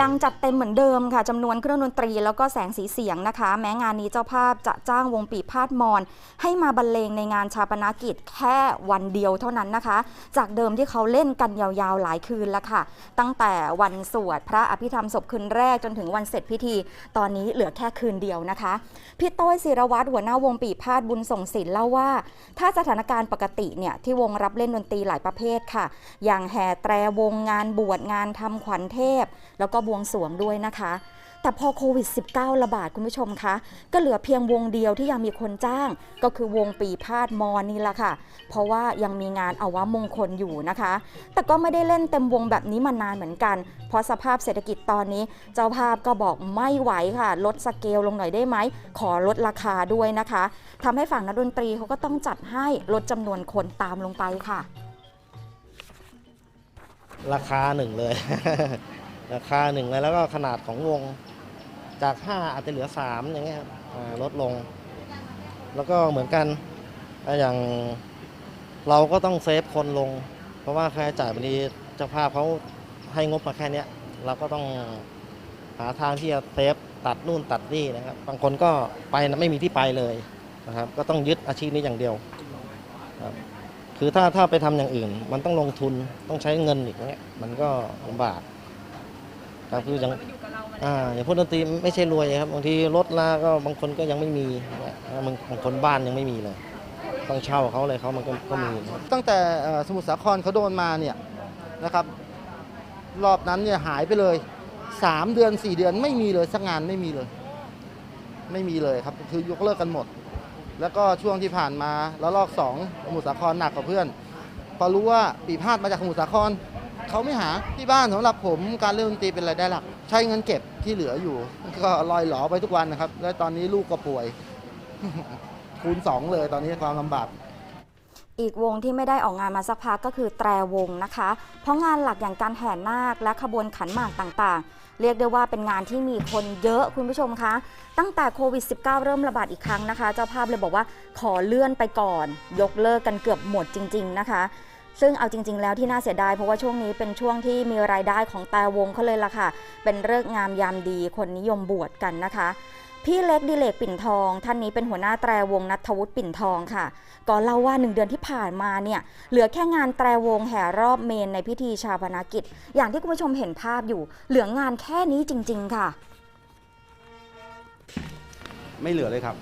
ยังจัดเต็มเหมือนเดิมค่ะจำนวนเครื่องดนตรีแล้วก็แสงสีเสียงนะคะ แม้งานนี้เจ้าภาพจะจ้างวงปีพาดมอน ให้มาบรรเลงในงานชาปนกิจแค่วันเดียวเท่านั้นนะคะ จากเดิมที่เขาเล่นกันยาวๆหลายคืนแล้วค่ะ ตั้งแต่วันสวดพระอภิธรรมศพคืนแรกจนถึงวันเสร็จพิธี ตอนนี้เหลือแค่คืนเดียวนะคะพี่โต้ยศิรวัตรหัวหน้าวงปีพาดบุญส่งศิลเล่าว่า ถ้าสถานการณ์ปกติเนี่ยที่วงรับเล่นดนตรีหลายประเภทค่ะ อย่างแห่แตรวงงานบวชงานทำขวัญเทพ แล้วก็บวงสรวงด้วยนะคะ แต่พอโควิด -19 ระบาดคุณผู้ชมคะ ก็เหลือเพียงวงเดียวที่ยังมีคนจ้าง ก็คือวงปีพาดมอนี่แหละค่ะ เพราะว่ายังมีงานอาวมงคลอยู่นะคะ แต่ก็ไม่ได้เล่นเต็มวงแบบนี้มานานเหมือนกัน เพราะสภาพเศรษฐกิจตอนนี้ เจ้าภาพก็บอกไม่ไหวค่ะ ลดสเกลลงหน่อยได้ไหม ขอลดราคาด้วยนะคะทำให้ฝั่งนักดนตรีเขาก็ต้องจัดให้ลดจำนวนคนตามลงไปค่ะราคาหนึ่งเลย ราคาหนึ่งเลยแล้วก็ขนาดของวงจาก 5 อาจจะเหลือ 3 อย่างเงี้ยครับลดลง แล้วก็เหมือนกันอย่างเราก็ต้องเซฟคนลง เพราะว่าค่าใช้จ่ายบางทีเจ้าภาพเขาให้งบมาแค่นี้เราก็ต้องหาทางที่จะเซฟตัดนู่นตัดนี่นะครับ บางคนก็ไปนะไม่มีที่ไปเลยนะครับ ก็ต้องยึดอาชีพนี้อย่างเดียวครับคือถ้าถ้าไปทำอย่างอื่น มันต้องลงทุนต้องใช้เงินอีกเนี้ยมันก็ลำบาก ครับคืออย่างอ่าอย่างพวกดนตรีไม่ใช่รวยครับบางทีรถลาก็บางคนก็ยังไม่มีเนี่ยบางบางคนบ้านยังไม่มีเลย ต้องเช่าเขาเลยเขามันก็ก็มีนะครับตั้งแต่เอ่อสมุทรสาครเขาโดนมาเนี่ยนะครับ รอบนั้นเนี่ยหายไปเลย 3 เดือน 4 เดือนไม่มีเลยสักงานไม่มีเลย ไม่มีเลยครับคือยกเลิกกันหมด แล้วก็ช่วงที่ผ่านมาแล้วลอกสองสมุทรสาครหนักกว่าเพื่อน พอรู้ว่าปีพาดมาจากสมุทรสาคร เขาไม่หาที่บ้านสำหรับผมการเล่นดนตรีเป็นรายได้หลัก ใช้เงินเก็บที่เหลืออยู่ ก็ลอยหลอไปทุกวันนะครับ และตอนนี้ลูกก็ป่วย คูณสองเลยตอนนี้ความลำบากอีกวงที่ไม่ได้ออกงานมาสักพักก็คือแตรวงนะคะ เพราะงานหลักอย่างการแห่นาคและขบวนขันหมากต่างๆ เรียกได้ว่าเป็นงานที่มีคนเยอะคุณผู้ชมคะ ตั้งแต่โควิด -19 เริ่มระบาดอีกครั้งนะคะ เจ้าภาพเลยบอกว่าขอเลื่อนไปก่อน ยกเลิกกันเกือบหมดจริง ๆ นะคะ ซึ่งเอาจริง ๆ แล้วที่น่าเสียดายเพราะว่าช่วงนี้เป็นช่วงที่มีรายได้ของแต่วงเขาเลยล่ะค่ะ เป็นเลิกษ์งามยามดีคนนิยมบวชกันนะคะพี่เล็กดิเลกปิ่นทอง ท่านนี้เป็นหัวหน้าแตรวงนัทวุฒิปิ่นทองค่ะก็เล่าว่าหนึ่งเดือนที่ผ่านมาเนี่ยเหลือแค่งานแตรวงแห่รอบเมนในพิธีชาปนกิจ อย่างที่คุณผู้ชมเห็นภาพอยู่ เหลืองานแค่นี้จริง ๆ ค่ะ ไม่เหลือเลยครับ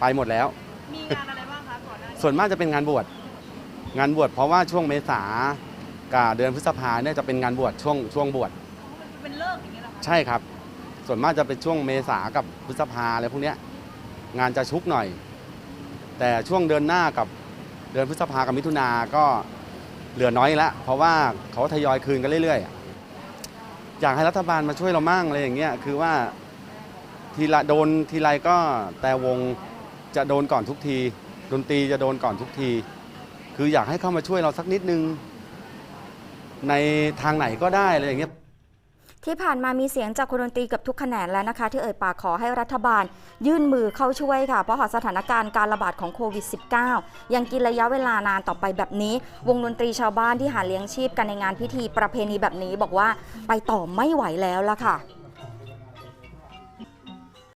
ไปหมดแล้ว มีงานอะไรบ้างคะก่อนหน้านี้ส่วนมากจะเป็นงานบวช งานบวชเพราะว่าช่วงเมษากับเดือนพฤษภาเนี่ยจะเป็นงานบวชช่วงช่วงบวชมันเป็นเลิกอย่างเงี้ยเหรอคะใช่ครับ ส่วนมากจะเป็นช่วงเมษากับพฤษภาอะไรพวกเนี้ยงานจะชุกหน่อย แต่ช่วงเดือนหน้ากับเดือนพฤษภากับมิถุนาก็เหลือน้อยแล้วเพราะว่าเขาทยอยคืนกันเรื่อยๆอะอยากให้รัฐบาลมาช่วยเรามั่งอะไรอย่างเงี้ยคือว่าทีละโดนทีไรก็แต่วงจะโดนก่อนทุกที ดนตรีจะโดนก่อนทุกที คืออยากให้เข้ามาช่วยเราสักนิดนึง ในทางไหนก็ได้อะไรอย่างเงี้ยที่ผ่านมามีเสียงจากคนดนตรีเกับทุกแขนงแล้วนะคะ ที่เอ่ยปากขอให้รัฐบาล ยื่นมือเข้าช่วยค่ะ เพราะหากสถานการณ์การระบาดของโควิด -19 ยังกินระยะเวลานานต่อไปแบบนี้ วงดนตรีชาวบ้านที่หาเลี้ยงชีพกันในงานพิธีประเพณีแบบนี้บอกว่าไปต่อไม่ไหวแล้วล่ะค่ะ